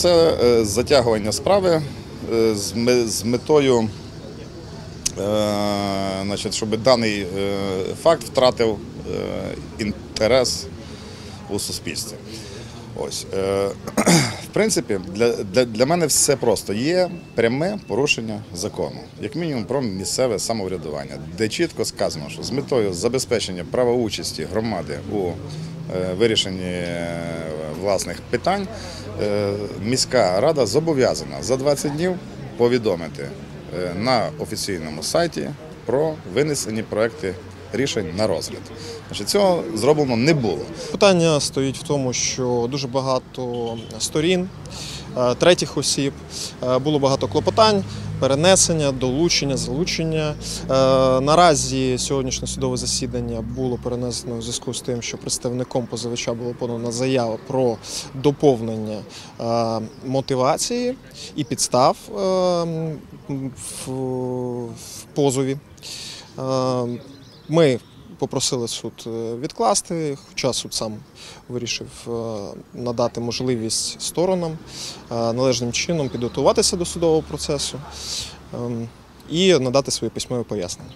Це е, затягування справи е, з метою, е, значить, щоб даний факт втратив інтерес у суспільстві. Ось, в принципі, для, для, мене все просто. Є пряме порушення закону, як мінімум про місцеве самоврядування, де чітко сказано, що з метою забезпечення права участі громади у вирішенні е, власних питань е, міська рада зобов'язана за 20 днів повідомити е, на офіційному сайті про винесені проекти рішень на розгляд. Цього зроблено не було. Питання стоїть в тому, що дуже багато сторін, е, третіх осіб, е, було багато клопотань, перенесення, долучення, залучення. Е, Наразі сьогоднішнє судове засідання було перенесено в зв'язку з тим, що представником позивача було подана заява про доповнення е, мотивації і підстав е, в позові. Ми попросили суд е, відкласти, хоча суд сам вирішив е, надати можливість сторонам е, належним чином підготуватися до судового процесу ем, і надати свої письмові пояснення.